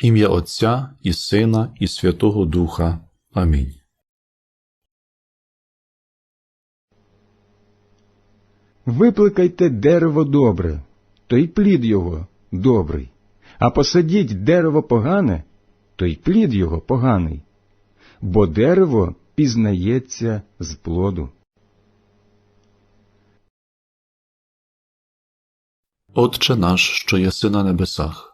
В ім'я Отця і Сина, і Святого Духа. Амінь. Випликайте дерево добре, то й плід його добрий, а посадіть дерево погане, то й плід його поганий, бо дерево пізнається з плоду. Отче наш, що єси на небесах,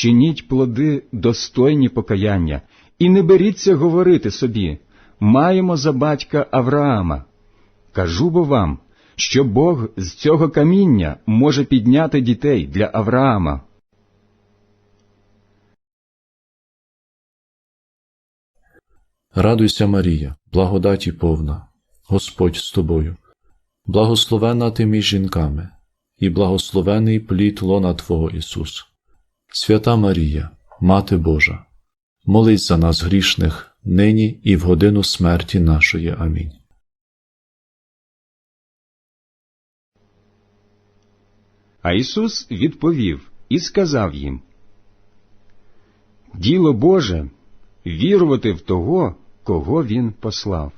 Чиніть плоди достойні покаяння, і не беріться говорити собі маємо за батька Авраама. Кажу бо вам, що Бог з цього каміння може підняти дітей для Авраама. Радуйся, Марія, благодаті повна, Господь з тобою, благословена ти між жінками, і благословений плід лона Твого Ісус. Свята Марія, Мати Божа, молись за нас грішних, нині і в годину смерті нашої. Амінь. А Ісус відповів і сказав їм Діло Боже вірувати в того, кого Він послав.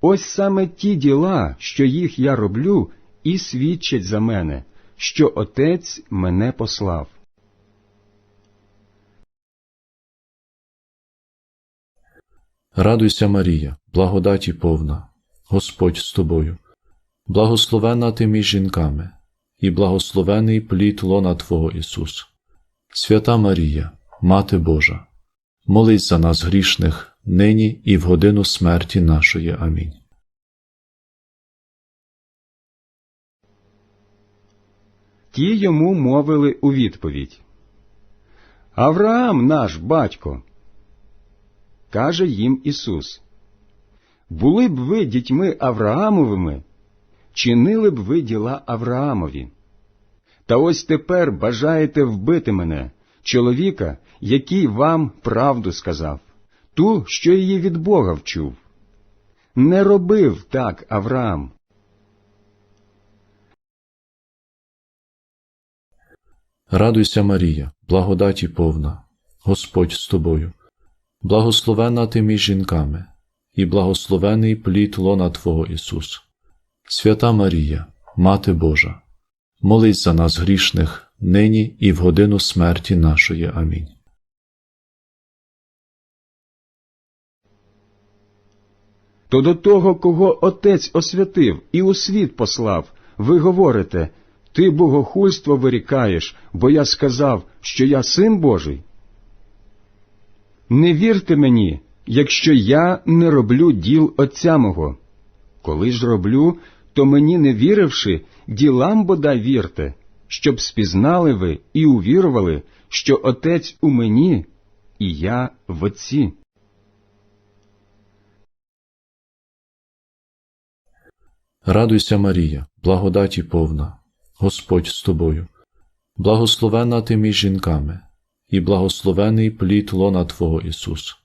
Ось саме ті діла, що їх я роблю, і свідчать за мене, що Отець мене послав. Радуйся, Марія, благодаті повна, Господь з тобою, благословена ти між жінками, і благословений плід лона Твого Ісус. Свята Марія, Мати Божа, молись за нас грішних, нині і в годину смерті нашої. Амінь. Ті йому мовили у відповідь Авраам наш батько. Каже їм Ісус Були б ви дітьми Авраамовими, чинили б ви діла Авраамові. Та ось тепер бажаєте вбити мене, чоловіка, який вам правду сказав, ту, що її від Бога вчув. Не робив так Авраам. Радуйся, Марія, благодаті повна, Господь з тобою, благословена ти між жінками, і благословений плід лона Твого Ісус. Свята Марія, Мати Божа, молись за нас грішних, нині і в годину смерті нашої. Амінь. То до того, кого Отець освятив і у світ послав, ви говорите, ти богохульство вирікаєш, бо я сказав, що я син Божий. Не вірте мені, якщо я не роблю діл Отця мого. Коли ж роблю, то мені не віривши, ділам бодай вірте, щоб спізнали ви і увірували, що Отець у мені, і я в Отці. Радуйся, Марія, благодаті повна, Господь з тобою, благословена ти між жінками, і благословений плід лона Твого Ісус.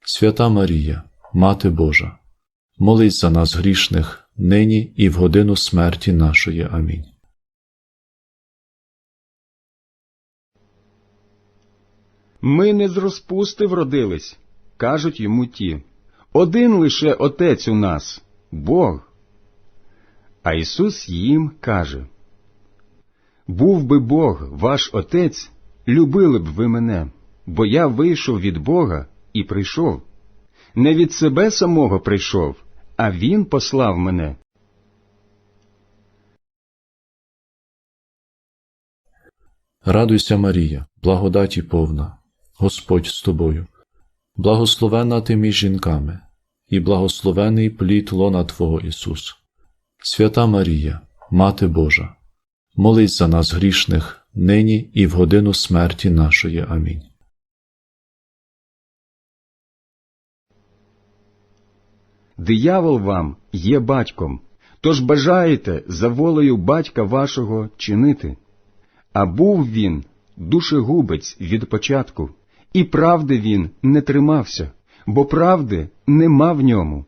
Свята Марія, Мати Божа, молись за нас грішних, нині і в годину смерті нашої. Амінь. Ми не з розпусти вродились, кажуть йому ті. Один лише Отець у нас, Бог. А Ісус їм каже Був би Бог ваш Отець, любили б ви мене, бо я вийшов від Бога і прийшов. Не від себе самого прийшов, а Він послав мене. Радуйся, Марія, благодаті повна, Господь з тобою, благословена ти між жінками, і благословений плід лона Твого Ісус. Свята Марія, Мати Божа, молись за нас грішних, нині і в годину смерті нашої. Амінь. диявол вам є батьком, тож бажаєте за волею батька вашого чинити. А був він душегубець від початку, і правди він не тримався, бо правди нема в ньому.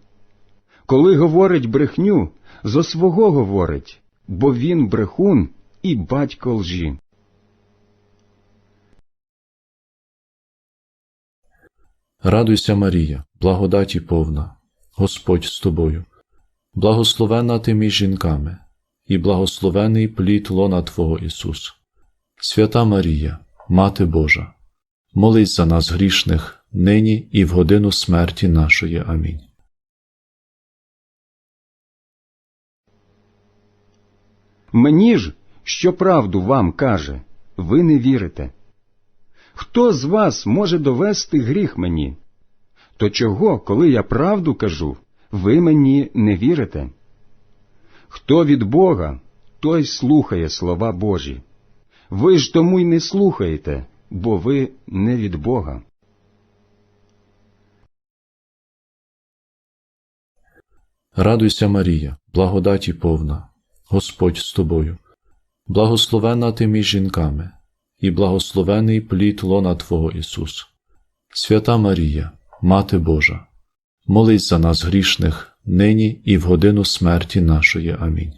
Коли говорить брехню, зо свого говорить, бо він брехун і батько лжі. Радуйся, Марія, благодаті повна, Господь з тобою, благословена ти між жінками, і благословений плід лона Твого Ісус. Свята Марія, Мати Божа, молись за нас грішних, нині і в годину смерті нашої. Амінь. Мені ж, що правду вам каже, ви не вірите. Хто з вас може довести гріх мені? То чого, коли я правду кажу, ви мені не вірите? Хто від Бога, той слухає слова Божі. Ви ж тому й не слухаєте, бо ви не від Бога. Радуйся, Марія, благодаті повна, Господь з тобою, благословена ти між жінками, і благословений плід лона Твого Ісус. Свята Марія, Мати Божа, молись за нас грішних, нині і в годину смерті нашої. Амінь.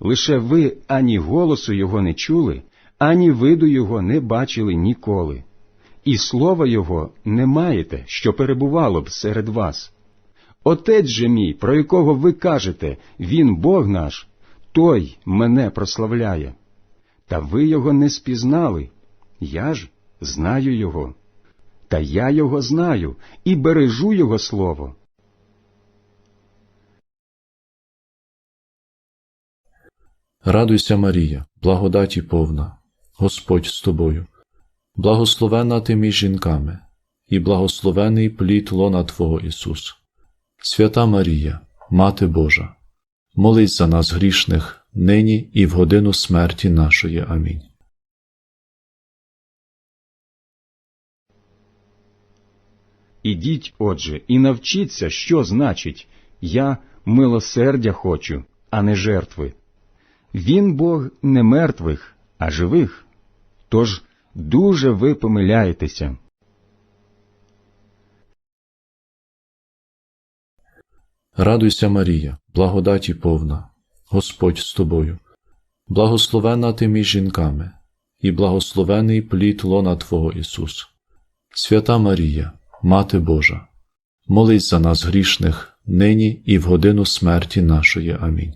Лише ви ані голосу його не чули, ані виду його не бачили ніколи, і слова його не маєте, що перебувало б серед вас. Отець же мій, про якого ви кажете, він Бог наш, той мене прославляє. Та ви його не спізнали, я ж знаю його. Та я його знаю і бережу його слово. Радуйся, Марія, благодаті повна, Господь з тобою, благословена ти між жінками, і благословений плід лона Твого Ісус. Свята Марія, Мати Божа, молись за нас грішних, нині і в годину смерті нашої. Амінь. Ідіть, отже, і навчіться, що значить я милосердя хочу, а не жертви. Він Бог не мертвих, а живих. Тож дуже ви помиляєтеся. Радуйся, Марія, благодаті повна, Господь з тобою, благословена ти між жінками, і благословений плід лона Твого Ісус. Свята Марія, Мати Божа, молись за нас грішних, нині і в годину смерті нашої. Амінь.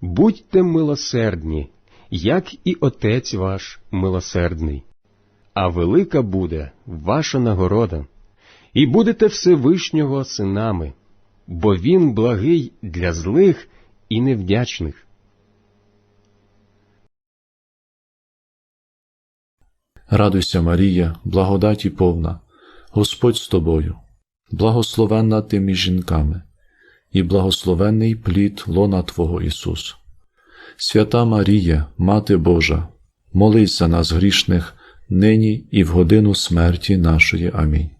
Будьте милосердні, як і Отець ваш милосердний. А велика буде ваша нагорода, і будете Всевишнього синами, бо він благий для злих і невдячних. Радуйся, Марія, благодаті повна, Господь з тобою, благословенна ти між жінками, і благословенний плід лона Твого Ісус. Свята Марія, Мати Божа, молись за нас грішних, нині і в годину смерті нашої. Амінь.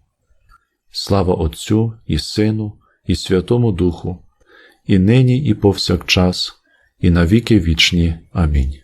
Слава Отцю і Сину, і Святому Духу, і нині, і повсякчас, і на віки вічні. Амінь.